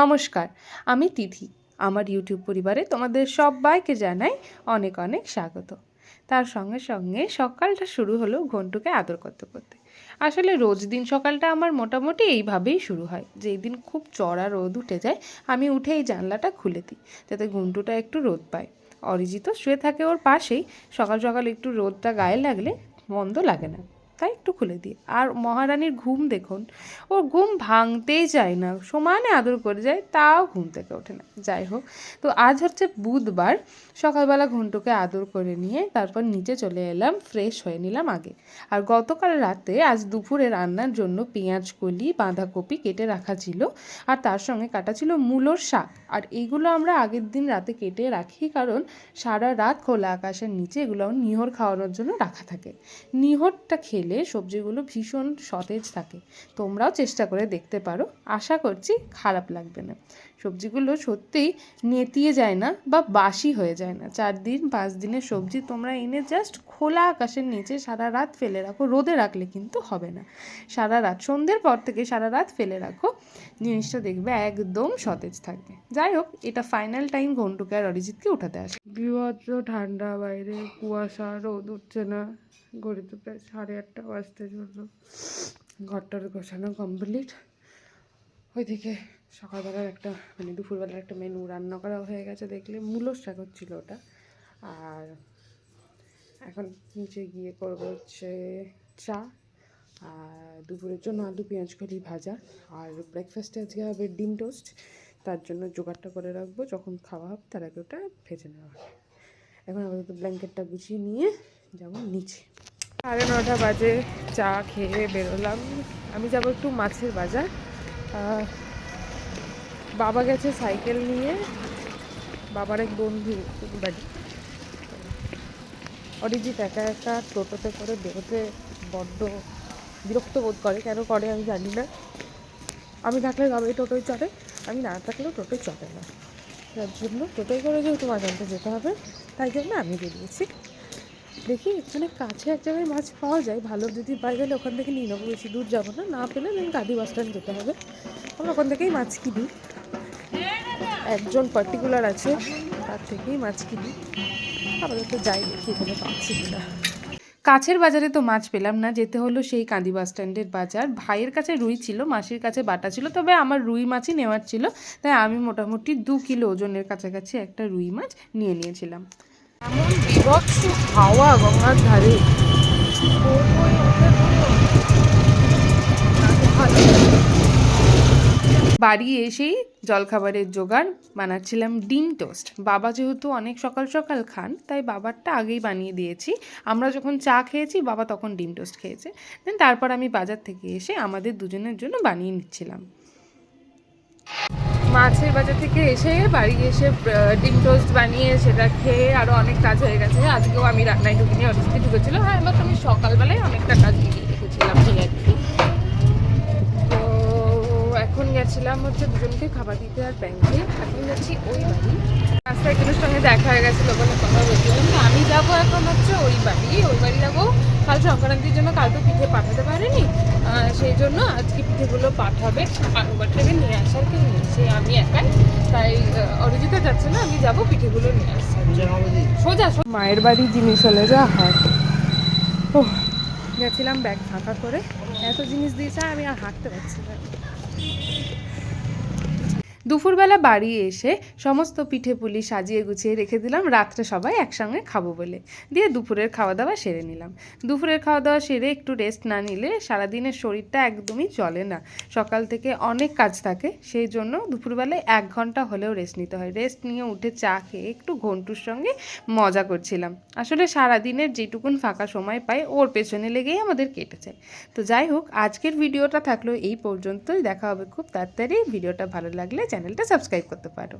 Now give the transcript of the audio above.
নমস্কার, আমি তিথি। আমার ইউটিউব পরিবারে তোমাদের সবাইকে জানাই অনেক অনেক স্বাগত। তার সঙ্গে সঙ্গে সকালটা শুরু হলো ঘন্টুকে আদর করতে করতে। আসলে রোজ দিন সকালটা আমার মোটামুটি এইভাবেই শুরু হয়। যেই দিন খুব চড়া রোদ উঠে যায়, আমি উঠে এই জানলাটা খুলে দিই, যাতে ঘন্টুটা একটু রোদ পায়। অরিজিৎ শুয়ে থাকে ওর পাশেই। সকাল সকাল একটু রোদটা গায়ে লাগলে মন্দ লাগে না। তাই একটু খুলে দিই। আর মহারানীর ঘুম দেখুন, ওর ঘুম ভাঙতেই চায় না, সমানে আদর করে যায়, তাও ঘুম থেকে ওঠে না। যাই হোক, তো আজ হচ্ছে বুধবার, সকালবেলা ঘন্টুকে আদর করে নিয়ে তারপর নিচে চলে এলাম ফ্রেশ হয়ে নিলাম আগে। আর গতকাল রাতে আজ দুপুরে রান্নার জন্য পেঁয়াজ কলি, বাঁধাকপি কেটে রাখা ছিল, আর তার সঙ্গে কাটা ছিল মূলোর শাক। আর এইগুলো আমরা আগের দিন রাতে কেটে রাখি কারণ সারা রাত খোলা আকাশের নিচে এগুলো নিহর খাওয়ানোর জন্য রাখা থাকে। নিহরটা খেলে সবজিগুলো ভীষণ সতেজ থাকে। তোমরাও চেষ্টা করে দেখতে পারো। আশা করছি খারাপ লাগবে না। সবজিগুলো সত্যিই নেতিয়ে যায় না বা বাসি হয়ে যায় না। চার দিন, পাঁচ দিনের সবজি তোমরা এনে জাস্ট খোলা আকাশের নিচে সারা রাত ফেলে রাখো। রোদে রাখলে কিন্তু হবে না। সারা রাত, সন্ধ্যের পর থেকে সারা রাত ফেলে রাখো। জিনিসটা দেখবে একদম সতেজ থাকবে। যাই হোক, এটা ফাইনাল টাইম ঘন্টুকে আর অরিজিৎকে উঠাতে আসে। বিভৎস ঠান্ডা বাইরে, কুয়াশা, রোদ উঠছে না। ঘড়িতে প্রায় সাড়ে আটটা বাজতে চলল ঘরটার গোছানো কমপ্লিট ওইদিকে সকালবেলার একটা মানে দুপুরবেলার একটা মেনু রান্না করা হয়ে গেছে দেখলে। মূলর শাক হচ্ছিল ওটা। আর এখন নিচে গিয়ে করব হচ্ছে চা। আর দুপুরের জন্য আলু, পেঁয়াজ, কলি ভাজা। আর ব্রেকফাস্টে আজকে হবে ডিম টোস্ট তার জন্য জোগাড়টা করে রাখব। যখন খাওয়া হবে তার আগে ওটা ভেজে নেওয়া হবে। এখন আপাতত ব্ল্যাঙ্কেটটা গুছিয়ে নিয়ে যাব নিচে। সাড়ে নটা বাজে, চা খেয়ে বেরোলাম। আমি যাব একটু মাছের বাজার। বাবা গেছে সাইকেল নিয়ে। বাবার এক বন্ধু বাড়ি। অরিজিৎ একা একা টোটোতে করে বেরোতে বড্ড বিরক্ত বোধ করে। কেন করে আমি জানি না। আমি থাকলে তবে টোটোয় চড়ে আমি না থাকলেও টোটোয় চড়ে না। তার জন্য টোটোয় করে যেহেতু আনতে যেতে হবে, তাই জন্য আমি বেরিয়েছি। দেখি এখানে কাছে এক জায়গায় মাছ পাওয়া যায়, ভালো। যদি পাই গেলে ওখান থেকে নিয়ে নেব, বেশি দূর যাব না। না পেলে আমি গাদি বাস স্ট্যান্ড যেতে হবে। আমরা ওখান থেকেই মাছ কিনি। একজন পার্টিকুলার আছে, তার থেকেই মাছ কিনি। আপাতত যাই দেখি এখানে পাচ্ছি কিনা। কাছের বাজারে তো মাছ পেলাম না, যেতে হলো সেই কাঁদি বাস স্ট্যান্ডের বাজার। ভাইয়ের কাছে রুই ছিল, মাসির কাছে বাটা ছিল, তবে আমার রুই মাছই নেওয়ার ছিল। তাই আমি মোটামুটি দু কিলো ওজনের কাছাকাছি একটা রুই মাছ নিয়ে নিয়েছিলাম। এমন বিভৎস হাওয়া গঙ্গার ধারে। বাড়ি এসেই জলখাবারের জোগাড় বানাচ্ছিলাম ডিম টোস্ট। বাবা যেহেতু অনেক সকাল সকাল খান, তাই বাবারটা আগেই বানিয়ে দিয়েছি। আমরা যখন চা খেয়েছি, বাবা তখন ডিম টোস্ট খেয়েছে। দেন তারপর আমি বাজার থেকে এসে আমাদের দুজনের জন্য বানিয়ে নিচ্ছিলাম। মাছের বাজার থেকে এসে বাড়ি এসে ডিম টোস্ট বানিয়ে সেটা খেয়ে আরও অনেক কাজ হয়ে গেছে। আজকেও আমি রান্নায় ঢুকিনি অরিজিতে ঢুকেছিল হ্যাঁ এবার আমি সকালবেলায় অনেকটা কাজ এগিয়ে রেখেছিলাম এই আর কি তো এখন গেছিলাম হচ্ছে দুজনকে খাবার দিতে আর ব্যাংকে। এখন যাচ্ছি ওই বাড়ি। রাস্তায় একজনের সঙ্গে দেখা হয়ে গেছিল বলে কথা বলছিলাম আমি যাব এখন হচ্ছে ওই বাড়ি। ওই বাড়ি যাব। কাল সংক্রান্তির জন্য কাল তো পিঠে পাঠাতে পারিনি। জন্য আজকে পিঠেগুলো পাঠাবে থেকে নিয়ে আসার কেউ নেই। সে আমি একাই। তাই অরিজিতা যাচ্ছে না আমি যাব পিঠেগুলো নিয়ে আসছি সোজা সোজা। মায়ের বাড়ি জিনিস হলে যা হয়। ও গেছিলাম ব্যাগ ফাঁকা করে। এত জিনিস দিয়েছে আমি আর হাঁটতে পারছি না। দুপুরবেলা বাড়ি এসে সমস্ত পিঠে পুলি সাজিয়ে গুছিয়ে রেখে দিলাম, রাত্রে সবাই একসঙ্গে খাব বলে। দিয়ে দুপুরের খাওয়া দাওয়া সেরে নিলাম। দুপুরের খাওয়া দাওয়া সেরে একটু রেস্ট না নিলে সারাদিনের শরীরটা একদমই চলে না। সকাল থেকে অনেক কাজ থাকে, সেই জন্য দুপুরবেলায় এক ঘণ্টা হলেও রেস্ট নিতে হয়। রেস্ট নিয়ে উঠে চা খেয়ে একটু ঘন্টুর সঙ্গে মজা করছিলাম। আসলে সারাদিনের যেটুকুন ফাঁকা সময় পাই, ওর পেছনে লেগেই আমাদের কেটে যায় তো যাই হোক, আজকের ভিডিওটা থাকল এই পর্যন্তই। দেখা হবে খুব তাড়াতাড়ি। ভিডিওটা ভালো লাগলে চ্যানেলটা সাবস্ক্রাইব করতে পারো।